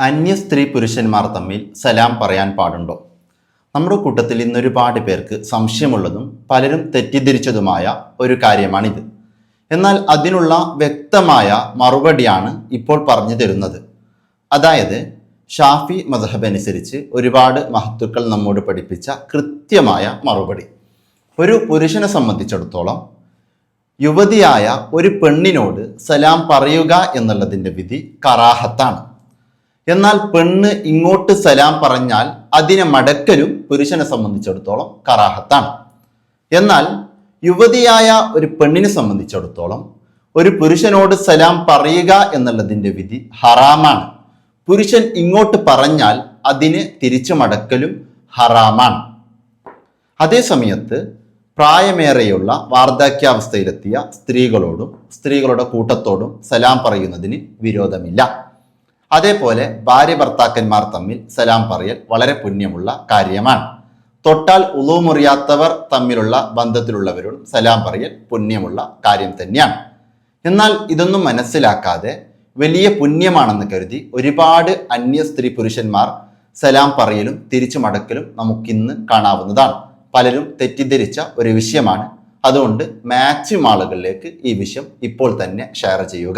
അന്യ സ്ത്രീ പുരുഷന്മാർ തമ്മിൽ സലാം പറയാൻ പാടുണ്ടോ? നമ്മുടെ കൂട്ടത്തിൽ ഇന്ന് ഒരുപാട് പേർക്ക് സംശയമുള്ളതും പലരും തെറ്റിദ്ധരിച്ചതുമായ ഒരു കാര്യമാണിത്. എന്നാൽ അതിനുള്ള വ്യക്തമായ മറുപടിയാണ് ഇപ്പോൾ പറഞ്ഞു തരുന്നത്. അതായത് ഷാഫി മദഹബ് അനുസരിച്ച് ഒരുപാട് മഹത്തുക്കൾ നമ്മോട് പഠിപ്പിച്ച കൃത്യമായ മറുപടി. ഒരു പുരുഷനെ സംബന്ധിച്ചിടത്തോളം യുവതിയായ ഒരു പെണ്ണിനോട് സലാം പറയുക എന്നുള്ളതിന്റെ വിധി കറാഹത്താണ്. എന്നാൽ പെണ്ണ് ഇങ്ങോട്ട് സലാം പറഞ്ഞാൽ അതിനെ മടക്കലും പുരുഷനെ സംബന്ധിച്ചിടത്തോളം കറാഹത്താണ്. എന്നാൽ യുവതിയായ ഒരു പെണ്ണിനെ സംബന്ധിച്ചിടത്തോളം ഒരു പുരുഷനോട് സലാം പറയുക എന്നുള്ളതിന്റെ വിധി ഹറാമാണ്. പുരുഷൻ ഇങ്ങോട്ട് പറഞ്ഞാൽ അതിന് തിരിച്ചു മടക്കലും ഹറാമാണ്. അതേസമയത്ത് പ്രായമേറെയുള്ള വാർദ്ധക്യാവസ്ഥയിലെത്തിയ സ്ത്രീകളോടും സ്ത്രീകളുടെ കൂട്ടത്തോടും സലാം പറയുന്നതിന് വിരോധമില്ല. അതേപോലെ ഭാര്യ ഭർത്താക്കന്മാർ തമ്മിൽ സലാം പറയൽ വളരെ പുണ്യമുള്ള കാര്യമാണ്. തൊട്ടാൽ ഉളുമുറിയാത്തവർ തമ്മിലുള്ള ബന്ധത്തിലുള്ളവരോടും സലാം പറയൽ പുണ്യമുള്ള കാര്യം തന്നെയാണ്. എന്നാൽ ഇതൊന്നും മനസ്സിലാക്കാതെ വലിയ പുണ്യമാണെന്ന് കരുതി ഒരുപാട് അന്യ സ്ത്രീ പുരുഷന്മാർ സലാം പറയലും തിരിച്ചു മടക്കലും നമുക്കിന്ന് കാണാവുന്നതാണ്. പലരും തെറ്റിദ്ധരിച്ച ഒരു വിഷയമാണ്. അതുകൊണ്ട് മാക്സിമം ആളുകളിലേക്ക് ഈ വിഷയം ഇപ്പോൾ തന്നെ ഷെയർ ചെയ്യുക.